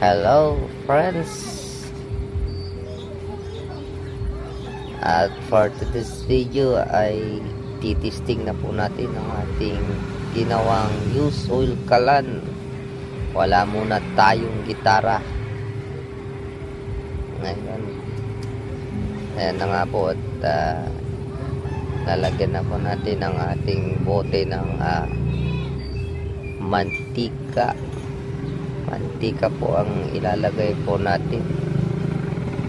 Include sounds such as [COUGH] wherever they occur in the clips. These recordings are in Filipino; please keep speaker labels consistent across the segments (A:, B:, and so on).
A: Hello friends. At for today's video ay titisting na po natin ang ating ginawang use oil kalan. Wala muna tayong gitara. Ngayon. Ayan na nga po at ah, lalagyan na po natin ang ating bote ng ah, mantika mantika po ang ilalagay po natin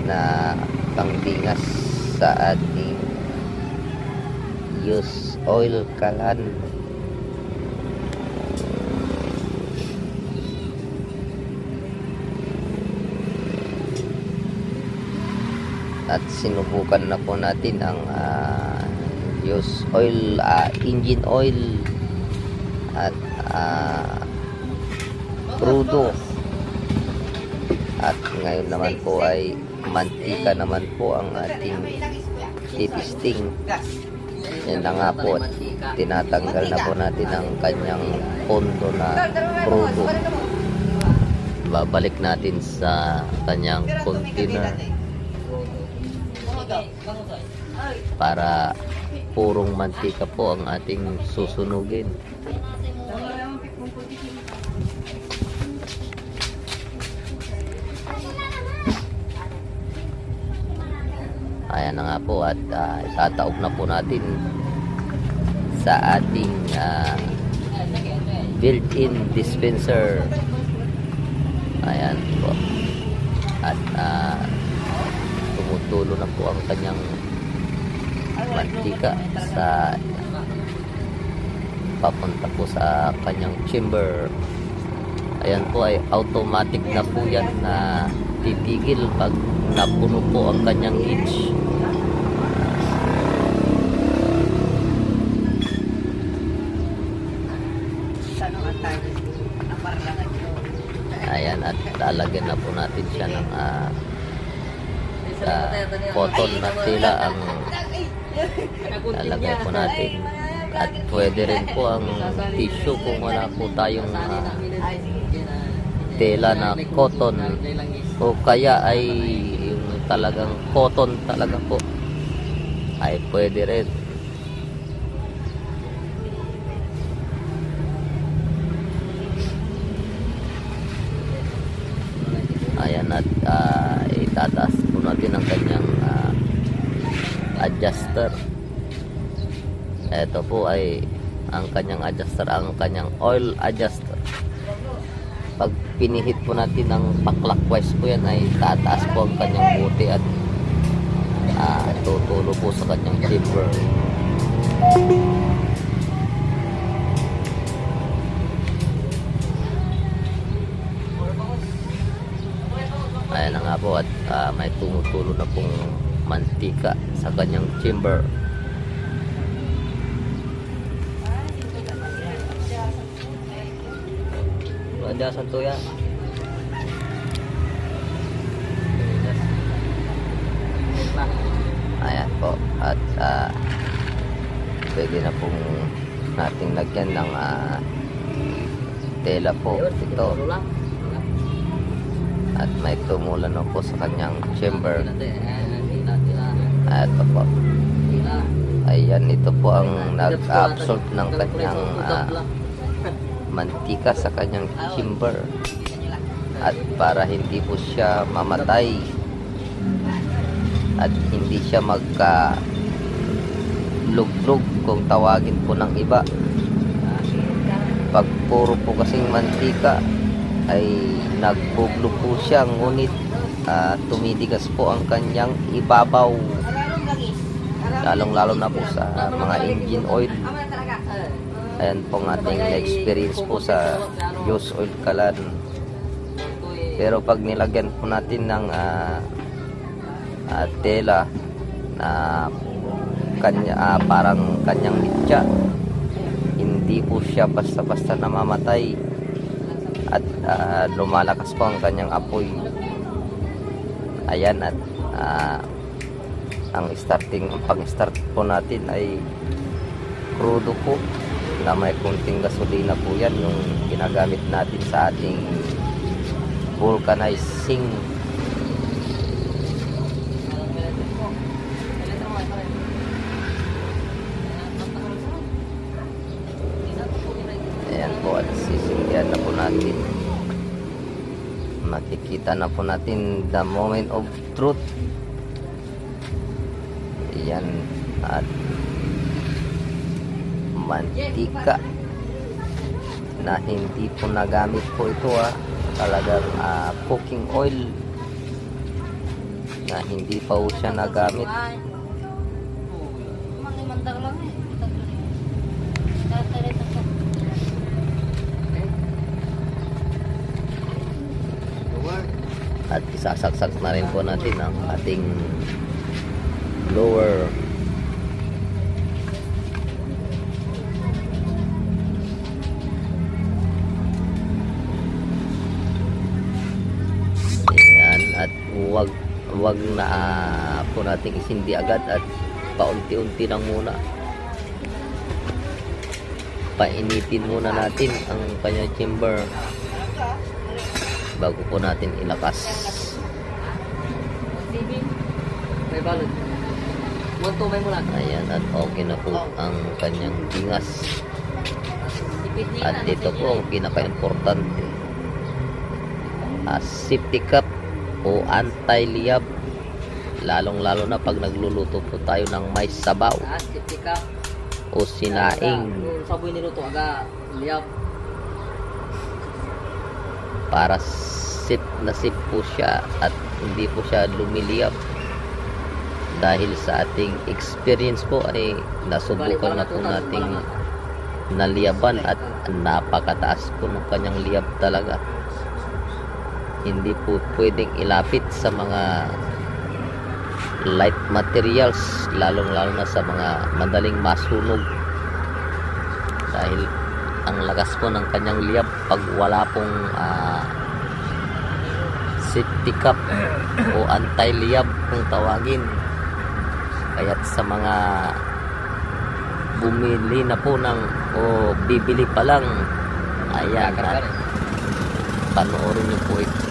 A: na pangdingas sa ating use oil kalan. At sinubukan na po natin ang ah, use oil ah, engine oil. At ah, crudo at ngayon naman po ay mantika naman po ang ating titisting yan na nga po at tinatanggal na po natin ang kanyang pondo na crudo babalik natin sa kanyang container para purong mantika po ang ating susunugin Ayan na nga po at uh, itataob na po natin sa ating ah, built-in dispenser. Ayan po. At uh, tumutulo na po ang kanyang mantika sa papunta po sa kanyang chamber. Ayan po ay automatic na po yan na titigil pag napuno po ang kanyang gauge. Ayan at lalagyan na po natin siya ng ah, sa cotton na tila ang lalagay po natin at pwede rin po ang tissue kung wala po tayong ah, tela na cotton. O kaya ay yung talagang cotton talaga po. Ay pwede rin. Ayan at ah, itataas po natin ang kanyang ah, adjuster. Ito po ay ang kanyang adjuster ang kanyang oil adjuster pag pinihit po natin ng pa-clockwise po yan ay tataas po ang kanyang buti at ah, tutulo po sa kanyang chamber ayan na nga po at ah, may tumutulo na pong mantika sa kanyang chamber ada satu ya ayan po. At ah, pwede na pong nating lagyan ng ah, tela po. Ito. at may tumulan na po sa kanyang chamber. At ito po. Ayan ito po ang nag-absorb ng kanyang ah, mantika sa kanyang chamber at para hindi po siya mamatay. At hindi siya magka lugrog kung tawagin po ng iba. Pag puro po kasing mantika ay nagbuglo po siya. Ngunit ah, tumidigas po ang kanyang ibabaw. Lalong lalo na po sa mga engine oil ayan po ang ating experience po sa use oil kalan. Pero pag nilagyan po natin ng ah, ah, tela na kanya, ah, parang kanyang mitya hindi po siya basta-basta namamatay at ah, lumalakas po ang kanyang apoy. Ayan at ah, ang starting pang start po natin ay crudo po na may kunting gasolina po yan. Yung ginagamit natin sa ating vulcanizing. Ayan po at sisindihan na po natin. Makikita na po natin the moment of truth. Ayan at mantika. Na hindi po nagamit po ito ah. Talagang ah, cooking oil. Na hindi pa po siya nagamit. At isasaksak na rin po natin ang ating blower wag wag na ah, po nating isindi agad at paunti-unti lang muna painitin muna natin ang kanyang chamber bago po natin ilakas.
B: May balot. One to may mula.
A: ayan at okay na po ang kanyang bingas at ito po ang pinaka-importante ah, safety cup o anti-liyab lalong lalo na pag nagluluto po tayo ng may sabaw.
B: Ah,
A: o sinaing.
B: Saboy niluto aga liyap.
A: para sip na sip po siya at hindi po siya lumiliyab. Dahil sa ating experience po ay nasubukan na po nating naliyaban at napakataas po ng kanyang liyab talaga hindi po pwedeng ilapit sa mga light materials lalong lalo na sa mga madaling masunog. Dahil ang lakas po ng kanyang liyab pag wala pong ah, safety cup o anti-liyab kung tawagin. Kaya't sa mga bumili na po ng o bibili pa lang ayan at panoorin niyo po ito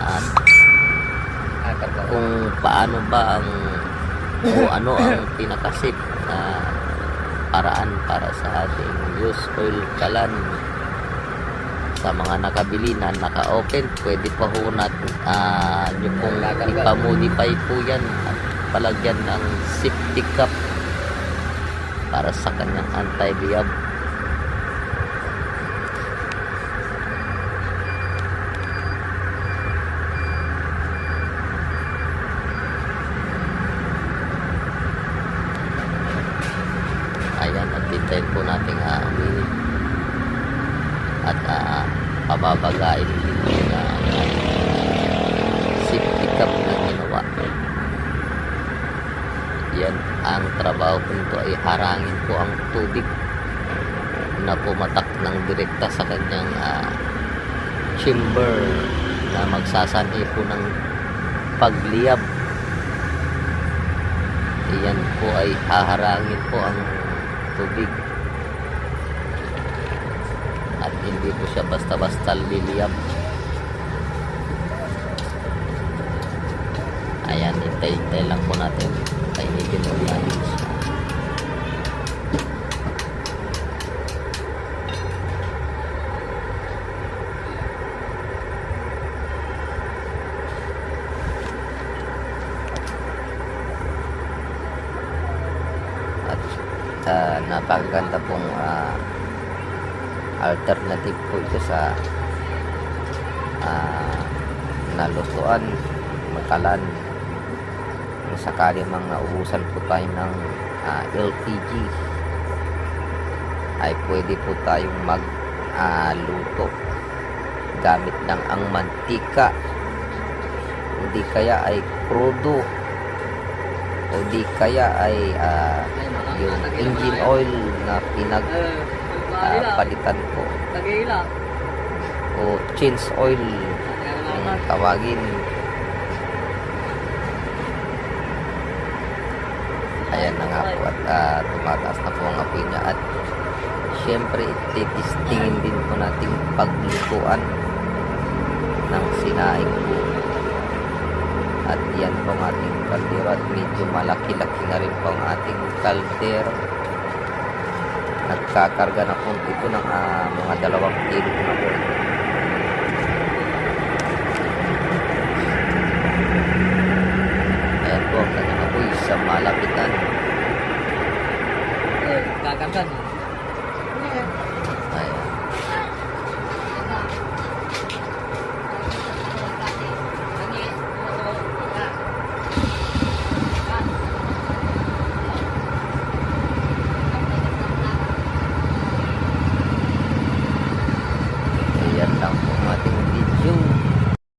A: at kung paano ba ang o ano ang [LAUGHS] pinakasit na paraan para sa ating use oil kalan sa mga nakabili na naka-open pwede pa ho natin ah nyo pong ipamodify po yan at palagyan ng safety cup para sa kanyang anti-liyab ayan at hintayin po natin uh, uminit at uh, po na safety cup na ginawa. Yan ang trabaho po nito. Ay harangin po ang tubig na pumatak ng direkta sa kanyang ah, chamber na magsasanhi po ng pagliyab. Iyan po ay haharangin po ang tubig. At hindi po siya basta-basta liliyab. Ayan, hintay-hintay lang po natin. Painitin mo natin at ah, napakaganda pong ah, alternative po ito sa ah, nalutuan makalan kung sakali mang naubusan po tayo ng ah, LPG ay pwede po tayong mag ah, luto. Gamit lang ang mantika. Hindi kaya ay crudo o di kaya ay ah, yung engine oil na pinag Ah, palitan ko
B: Tagaila.
A: o change oil kung tawagin ayan na nga po at ah, tumataas na po ang apoy niya at syempre titistingin din po natin paglutuan ng sinaing po. At yan po ang ating kaldero at medyo malaki-laki na rin po ang ating kaldero. Nagkakarga na po ito ng ah, mga dalawang kilo na po. Ayan po, kanya na po sa malapitan.
B: Eh, kakargan.